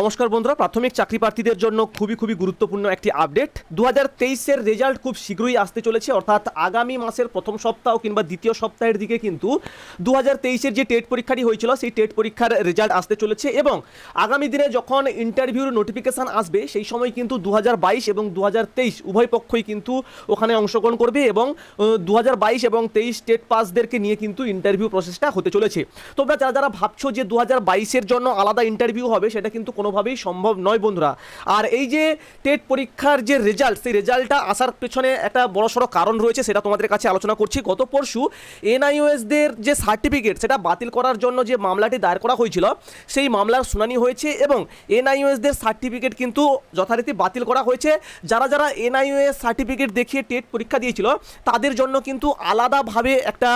নমস্কার বন্ধুরা, প্রাথমিক চাকরি প্রার্থীদের জন্য খুবই খুবই গুরুত্বপূর্ণ একটি আপডেট। দু হাজার তেইশের রেজাল্ট খুব শীঘ্রই আসতে চলেছে, অর্থাৎ আগামী মাসের প্রথম সপ্তাহ কিংবা দ্বিতীয় সপ্তাহের দিকে কিন্তু দু হাজার তেইশের যে টেট পরীক্ষাটি হয়েছিল, সেই টেট পরীক্ষার রেজাল্ট আসতে চলেছে এবং আগামী দিনে যখন ইন্টারভিউর নোটিফিকেশান আসবে, সেই সময় কিন্তু দু হাজার বাইশ এবং দু হাজার তেইশ উভয় পক্ষই কিন্তু ওখানে অংশগ্রহণ করবে এবং দু হাজার বাইশ এবং তেইশ টেট পাসদেরকে নিয়ে কিন্তু ইন্টারভিউ প্রসেসটা হতে চলেছে। তোমরা যারা যারা ভাবছ যে দু হাজার বাইশের জন্য আলাদা ইন্টারভিউ হবে, সেটা কিন্তু কোনোভাবেই সম্ভব নয় বন্ধুরা। আর এই যে টেট পরীক্ষার যে রেজাল্ট সেই রেজাল্টটা আসার পেছনে একটা বড়সড় কারণ রয়েছে, সেটা তোমাদের কাছে আলোচনা করছি। গত পরশু এনআইওএসদের যে সার্টিফিকেট সেটা বাতিল করার জন্য যে মামলাটি দায়ের করা হয়েছিল, সেই মামলার শুনানি হয়েছে এবং এনআইওএসদের সার্টিফিকেট কিন্তু যথারীতি বাতিল করা হয়েছে। যারা যারা এনআইওএস সার্টিফিকেট দেখিয়ে টেট পরীক্ষা দিয়েছিল, তাদের জন্য কিন্তু আলাদাভাবে একটা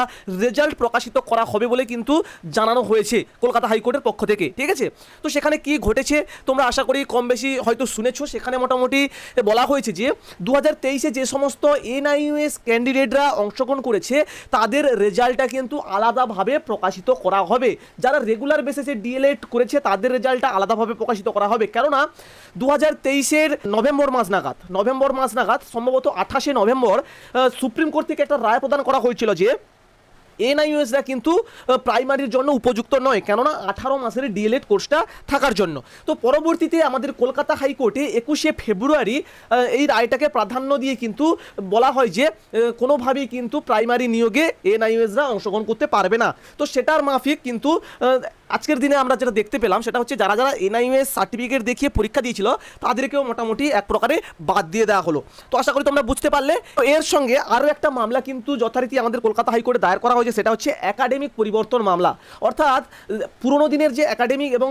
রেজাল্ট প্রকাশিত করা হবে বলে কিন্তু জানানো হয়েছে কলকাতা হাইকোর্টের পক্ষ থেকে। ঠিক আছে? তো সেখানে কি ঘটেছে? তোমরা আশা করি কম বেশি হয়তো শুনেছো, সেখানে মোটামুটি বলা হয়েছে যে দু হাজার তেইশে যে সমস্ত এনআইইউএস ক্যান্ডিডেটরা অংশগ্রহণ করেছে, তাদের রেজাল্টটা কিন্তু আলাদাভাবে প্রকাশিত করা হবে। যারা রেগুলার বেসিসে ডিএলএড করেছে, তাদের রেজাল্টটা আলাদাভাবে প্রকাশিত করা হবে। কেননা দু হাজার তেইশের নভেম্বর মাস নাগাদ, নভেম্বর মাস নাগাদ, সম্ভবত আঠাশে নভেম্বর সুপ্রিম কোর্ট থেকে একটা রায় প্রদান করা হয়েছিল যে এনআইউএসরা কিন্তু প্রাইমারির জন্য উপযুক্ত নয়, কেননা আঠারো মাসের ডিএলএড কোর্সটা থাকার জন্য। তো পরবর্তীতে আমাদের কলকাতা হাইকোর্টে একুশে ফেব্রুয়ারি এই রায়টাকে প্রাধান্য দিয়ে কিন্তু বলা হয় যে কোনোভাবেই কিন্তু প্রাইমারি নিয়োগে এনআইওএসরা অংশগ্রহণ করতে পারবে না। তো সেটার মাফিক কিন্তু আজকের দিনে আমরা যেটা দেখতে পেলাম, সেটা হচ্ছে যারা যারা এনআইউএস সার্টিফিকেট দেখিয়ে পরীক্ষা দিয়েছিল, তাদেরকেও মোটামুটি এক প্রকারে বাদ দিয়ে দেওয়া হলো। তো আশা করি তোমরা বুঝতে পারলে। তো এর সঙ্গে আরও একটা মামলা কিন্তু যথারীতি আমাদের কলকাতা হাইকোর্টে দায়ের করা হয়েছে, সেটা হচ্ছে একাডেমিক পরিবর্তন মামলা। অর্থাৎ, পুরোনো দিনের যে একাডেমিক এবং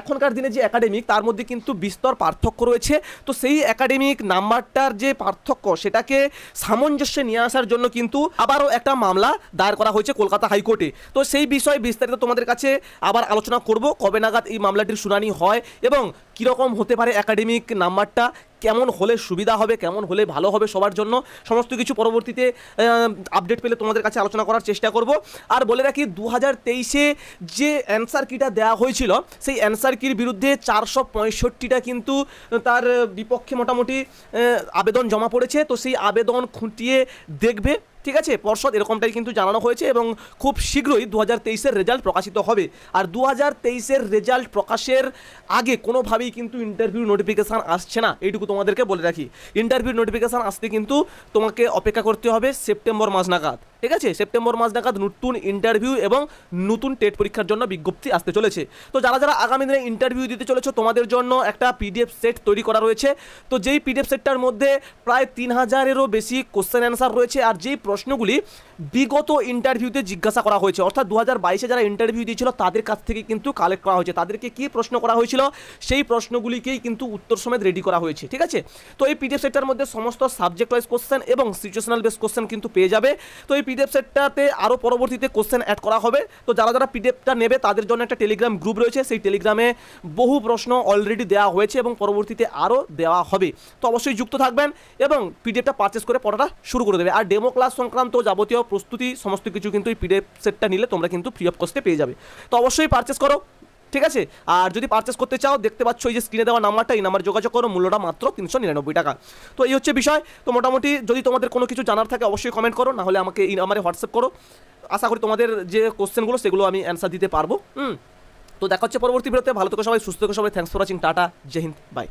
এখনকার দিনের যে একাডেমিক, তার মধ্যে কিন্তু বিস্তর পার্থক্য রয়েছে। তো সেই একাডেমিক নাম্বারটার যে পার্থক্য, সেটাকে সামঞ্জস্যে নিয়ে আসার জন্য কিন্তু আবারও একটা মামলা দায়ের করা হয়েছে কলকাতা হাইকোর্টে। তো সেই বিষয়ে বিস্তারিত তোমাদের কাছে আবার আলোচনা করব কবে নাগাদ এই মামলাটির শুনানি হয় এবং কীরকম হতে পারে একাডেমিক নাম্বারটা, কেমন হলে সুবিধা হবে, কেমন হলে ভালো হবে সবার জন্য, সমস্ত কিছু পরবর্তীতে আপডেট পেলে তোমাদের কাছে আলোচনা করার চেষ্টা করব। আর বলে রাখি দু হাজার তেইশে যে অ্যান্সার কিটা দেওয়া হয়েছিল, সেই অ্যান্সার কির বিরুদ্ধে চারশো পঁয়ষট্টিটা কিন্তু তার বিপক্ষে মোটামুটি আবেদন জমা পড়েছে। তো সেই আবেদন খুঁটিয়ে দেখবে। ঠিক আছে, পর্ষদ এরকমটাই কিন্তু জানানো হয়েছে এবং খুব শীঘ্রই দু হাজার তেইশের রেজাল্ট প্রকাশিত হবে। আর দু হাজার তেইশের রেজাল্ট প্রকাশের আগে কোনোভাবেই কিন্তু ইন্টারভিউ নোটিফিকেশান আসছে না, এইটুকু তোমাদেরকে বলে রাখি। ইন্টারভিউ নোটিফিকেশান আসতে কিন্তু তোমাকে অপেক্ষা করতে হবে সেপ্টেম্বর মাস নাগাদ। ঠিক আছে? সেপ্টেম্বর মাস নাগাদ নতুন ইন্টারভিউ এবং নতুন টেট পরীক্ষার জন্য বিজ্ঞপ্তি আসতে চলেছে। তো যারা যারা আগামী দিনে ইন্টারভিউ দিতে চলেছো, তোমাদের জন্য একটা পিডিএফ সেট তৈরি করা রয়েছে। তো যেই পিডিএফ সেটটার মধ্যে প্রায় তিন হাজারেরও বেশি কোশ্চেন অ্যান্সার রয়েছে আর যেই প্রশ্নগুলি বিগত ইন্টারভিউতে জিজ্ঞাসা করা হয়েছে, অর্থাৎ দু হাজার বাইশে যারা ইন্টারভিউ দিয়েছিল, তাদের কাছ থেকে কিন্তু কালেক্ট করা হয়েছে। তাদেরকে কী প্রশ্ন করা হয়েছিল? সেই প্রশ্নগুলিকেই কিন্তু উত্তর সমেত রেডি করা হয়েছে, ঠিক আছে? তো এই পিডিএফ সেটটার মধ্যে সমস্ত সাবজেক্ট ওয়াইজ কোশ্চেন এবং সিচুয়েশনাল বেস কোশ্চেন কিন্তু পেয়ে যাবে। তো এই পিডিএফ সেটটাতে আরও পরবর্তীতে কোশ্চেন অ্যাড করা হবে। তো যারা যারা পিডিএফটা নেবে, তাদের জন্য একটা টেলিগ্রাম গ্রুপ রয়েছে। সেই টেলিগ্রামে বহু প্রশ্ন অলরেডি দেওয়া হয়েছে এবং পরবর্তীতে আরও দেওয়া হবে। তো অবশ্যই যুক্ত থাকবেন এবং পিডিএফটা পারচেস করে পড়াটা শুরু করে দেবে। আর ডেমো ক্লাস সংক্রান্ত যাবতীয় প্রস্তুতি, সমস্ত কিছু কিন্তু এই পিডিএফ সেটটা নিলে তোমরা কিন্তু ফ্রি অফ কস্টে পেয়ে যাবে। তো অবশ্যই পারচেস করো। ঠিক আছে? আর যদি পারচেস করতে চাও, দেখতে পাচ্ছ এই যে স্ক্রিনে দেওয়া নাম্বারটা এই নাম্বার যোগাযোগ করো, মূল্যটা মাত্র তিনশো নিরানব্বই টাকা। তো এই হচ্ছে বিষয়। তো মোটামুটি যদি তোমাদের কোনো কিছু জানার থাকে, অবশ্যই কমেন্ট করো, নাহলে আমাকে এই নাম্বারে হোয়াটসঅ্যাপ করো। আশা করি তোমাদের যে কোশ্চেনগুলো সেগুলো আমি অ্যান্সার দিতে পারব। হুম? তো দেখা হচ্ছে পরবর্তী ভিডিওতে ভালো থেকে সবাই, সুস্থ থেকে সবাই। Thanks for watching tata, Jai Hind bye